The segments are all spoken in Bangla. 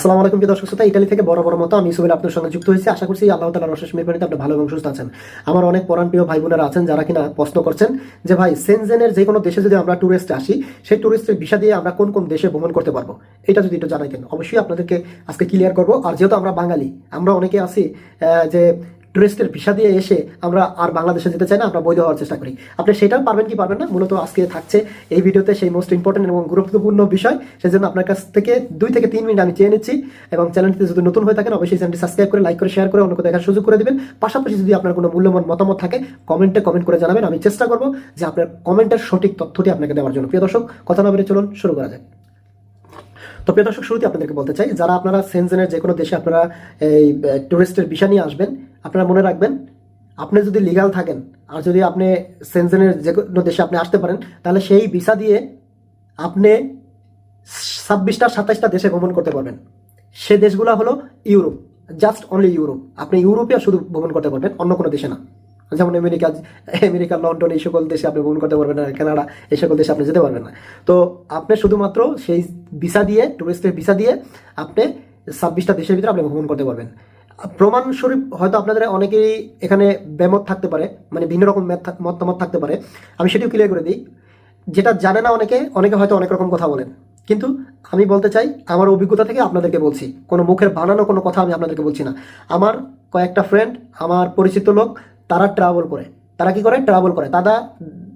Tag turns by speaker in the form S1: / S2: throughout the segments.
S1: আসসালামু আলাইকুম দর্শক শ্রোতা ইটালি থেকে বড় বড় মতো আমি সুবিল আপনার সঙ্গে যুক্ত হয়েছি। আশা করছি আল্লাহ তালার অশেষ মেহরবানিতে আপনি ভালো এবং সুস্থ আছেন। আমার অনেক পরাণ প্রিয় ভাই বোনেরা আছেন যারা কিনা প্রশ্ন করছেন যে, ভাই, সেনজেনের যে কোনো দেশে যদি আমরা ট্যুরিস্টে আসি, সেই ট্যুরিস্টের ভিসা দিয়ে আমরা কোন কোন দেশে ভ্রমণ করতে পারব? এটা যদি একটু জানাইতেন। অবশ্যই আপনাদেরকে আজকে ক্লিয়ার করব। আর যেহেতু আমরা বাঙালি, আমরা অনেকে আছি যে টুরিস্টের ভিসা দিয়ে এসে আমরা আর বাংলাদেশে যেতে চাই না, আমরা বৈধ হওয়ার চেষ্টা করি। আপনি সেটাও পারবেন কি পারবেন না, মূলত আজকে থাকছে এই ভিডিওতে সেই মোস্ট ইম্পর্টেন্ট এবং গুরুত্বপূর্ণ বিষয়। সেই জন্য আপনার কাছ থেকে দুই থেকে তিন মিনিট আমি চেয়ে নিচ্ছি এবং চ্যানেলটিতে যদি নতুন হয়ে থাকেন, অবশ্যই চ্যানেলটি সাবস্ক্রাইব করে লাইক করে শেয়ার করে, অন্যকে দেখার সুযোগ করে দেবেন। পাশাপাশি যদি আপনার কোনো মূল্যবান মতামত থাকে, কমেন্টে কমেন্ট করে জানাবেন। আমি চেষ্টা করব যে আপনার কমেন্টের সঠিক তথ্যটি আপনাকে দেওয়ার জন্য। প্রিয় দর্শক, কথা না বেড়ে চলুন, শুরু করা যাক। তো প্রিয় দর্শক শুরুতে আপনাদেরকে বলতে চাই, যারা আপনারা সেনজেনের যে কোনো দেশে আপনারা এই টুরিস্টের ভিসা নিয়ে আসবেন আপনারা মনে রাখবেন, আপনি যদি লিগাল থাকেন আর যদি আপনি সেনজেনের যে কোনো দেশে আপনি আসতে পারেন, তাহলে সেই ভিসা দিয়ে আপনি ছাব্বিশটা, সাতাইশটা দেশে ভ্রমণ করতে পারবেন। সে দেশগুলো হলো ইউরোপ জাস্ট অনলি ইউরোপ আপনি ইউরোপে শুধু ভ্রমণ করতে পারবেন, অন্য কোনো দেশে না। যেমন আমেরিকা আমেরিকা, লন্ডন, এই সকল দেশে আপনি ভ্রমণ করতে পারবেন না, কানাডা, এই সকল দেশে আপনি যেতে পারবেন না। তো আপনি শুধুমাত্র সেই ভিসা দিয়ে টুরিস্টের ভিসা দিয়ে আপনি ছাব্বিশটা দেশের ভিতরে আপনি ভ্রমণ করতে পারবেন। প্রমাণস্বরূপ হয়তো আপনাদের অনেকেই এখানে ব্যামত থাকতে পারে মানে ভিন্ন রকম মতামত থাকতে পারে। আমি সেটিও ক্লিয়ার করে দিই। যেটা জানে না অনেকে অনেকে হয়তো অনেক রকম কথা বলেন। কিন্তু আমি বলতে চাই, আমার অভিজ্ঞতা থেকে আপনাদেরকে বলছি। কোনো মুখের বানানো কোনো কথা আমি আপনাদেরকে বলছি না। আমার কয়েকটা ফ্রেন্ড আমার পরিচিত লোক, তারা ট্রাভেল করে। তারা কি করে? ট্রাভেল করে। তারা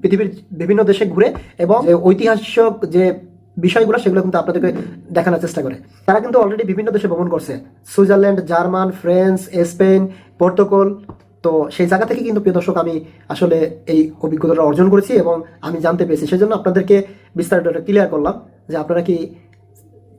S1: পৃথিবীর বিভিন্ন দেশে ঘুরে এবং ঐতিহাসিক যে বিষয়গুলো, সেগুলো কিন্তু আপনাদেরকে দেখানোর চেষ্টা করে। তারা কিন্তু অলরেডি বিভিন্ন দেশে ভ্রমণ করছে। Switzerland, German, France, Spain, Portugal. তো সেই জায়গা থেকে কিন্তু প্রিয় দর্শক, আমি আসলে এই অভিজ্ঞতাটা অর্জন করেছি এবং আমি জানতে পেরেছি। সেজন্য আপনাদেরকে বিস্তারিত ক্লিয়ার করলাম যে আপনারা কি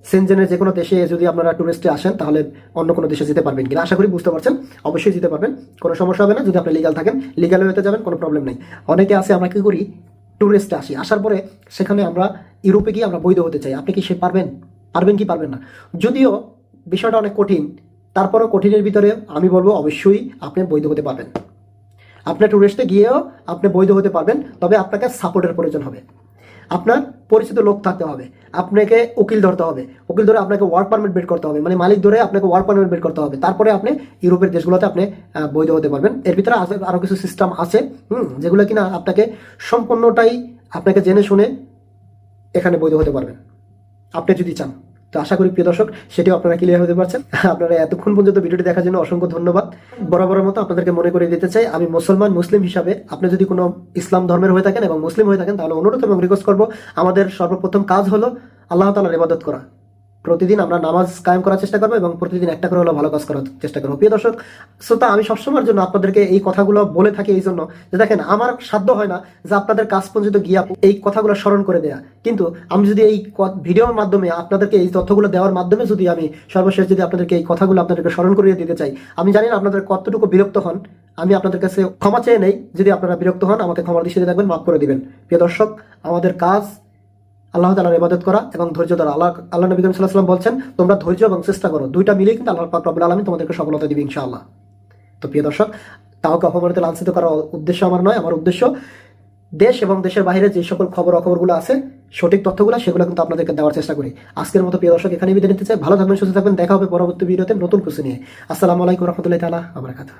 S1: সেনজেনের যে কোনো দেশে যদি আপনারা টুরিস্টে আসেন, তাহলে অন্য কোনো দেশে যেতে পারবেন কিনা? আশা করি বুঝতে পারছেন। অবশ্যই যেতে পারবেন। কোনো সমস্যা হবে না। যদি আপনি লিগাল থাকেন লিগাল হতে যাবেন, কোনো প্রবলেম নেই। অনেকে আছে, আমরা কি করি? টুরিস্টে আসি। আসার পরে সেখানে আমরা ইউরোপে গিয়ে আমরা বৈধ হতে চাই। আপনি কি সে পারবেন? পারবেন কি পারবেন না? যদিও বিষয়টা অনেক কঠিন, তারপরেও কঠিনের ভিতরে আমি বলব অবশ্যই আপনি বৈধ হতে পারবেন। আপনার টুরিস্টে গিয়েও আপনি বৈধ হতে পারবেন, তবে আপনাকে সাপোর্টের প্রয়োজন হবে। আপনার পরিচিত লোক থাকতে হবে। আপনাকে উকিল ধরতে হবে। উকিল ধরে আপনাকে ওয়ার্ক পারমিট বের করতে হবে। মানে মালিক ধরে আপনাকে ওয়ার্ক পারমিট বের করতে হবে। তারপরে আপনি ইউরোপের দেশগুলোতে আপনি বৈধ হতে পারবেন। এর ভিতরে আরও কিছু সিস্টেম আছে, হুম, যেগুলো কিনা আপনাকে সম্পূর্ণটাই আপনাকে জেনে শুনে এখানে বৈধ হতে পারবেন। আপনি যদি চান। তো আশা করি প্রিয় দর্শক, সেটিও আপনারা ক্লিয়ার হতে পারছেন। আপনারা এতক্ষণ পর্যন্ত ভিডিওটি দেখার জন্য অসংখ্য ধন্যবাদ। বরাবর মতো আপনাদেরকে মনে করে দিতে চাই, আমি মুসলমান, মুসলিম হিসাবে আপনি যদি কোনো ইসলাম ধর্মের হয়ে থাকেন এবং মুসলিম হয়ে থাকেন, তাহলে অনুরোধ এবং রিকোয়েস্ট করব, আমাদের সর্বপ্রথম কাজ হলো আল্লাহ তালার ইবাদত করা। প্রতিদিন আমরা নামাজ কায়েম করার চেষ্টা করব এবং প্রতিদিন একটা করে হলো ভালো কাজ করার চেষ্টা করব। প্রিয় দর্শক, শ্রোতা, আমি সবসময়ের জন্য আপনাদেরকে এই কথাগুলো বলে থাকি এই জন্য যে দেখেন, আমার সাধ্য হয় না যে আপনাদের কাজ পর্যন্ত গিয়ে এই কথাগুলো স্মরণ করে দেয়া। কিন্তু আমি যদি এই ভিডিওর মাধ্যমে আপনাদেরকে এই তথ্যগুলো দেওয়ার মাধ্যমে যদি আমি সর্বশেষ যদি আপনাদেরকে এই কথাগুলো আপনাদেরকে স্মরণ করিয়ে দিতে চাই, আমি জানি না আপনাদের কতটুকু বিরক্ত হন। আমি আপনাদের কাছে ক্ষমা চেয়ে নেই। যদি আপনারা বিরক্ত হন, আমাকে ক্ষমার দৃষ্টিতে দেখবেন, মাফ করে দিবেন। প্রিয় দর্শক, আমাদের কাজ আল্লাহ তালার ইবাদত করা এবং ধৈর্য ধরা। আল্লাহ আল্লাহ নবী করিম সাল্লাহ বলছেন, তোমরা ধৈর্য এবং চেষ্টা করো। দুইটা মিলিয়ে কিন্তু আল্লাহ পাক রব্বুল আলমী তোমাদেরকে সফলতা দিবে ইনশাআল্লাহ। তো প্রিয় দর্শক, তাওকে অপমানিত লাঞ্ছিত করার উদ্দেশ্য আমার নয়, আমার উদ্দেশ্য দেশ এবং দেশের বাইরে যে সকল খবর অখবরগুলো আছে, সঠিক তথ্যগুলো, সেগুলো কিন্তু আপনাদেরকে দেওয়ার চেষ্টা করি। আজকের মতো প্রিয় দর্শক এখানে বিদায় নিতে চাই। ভালো থাকবেন, সুস্থ থাকবেন। দেখা হবে পরবর্তী ভিডিওতে নতুন কিছু নিয়ে। আসসালামু আলাইকুম রহমতুল্লাহ তালা আমার কথা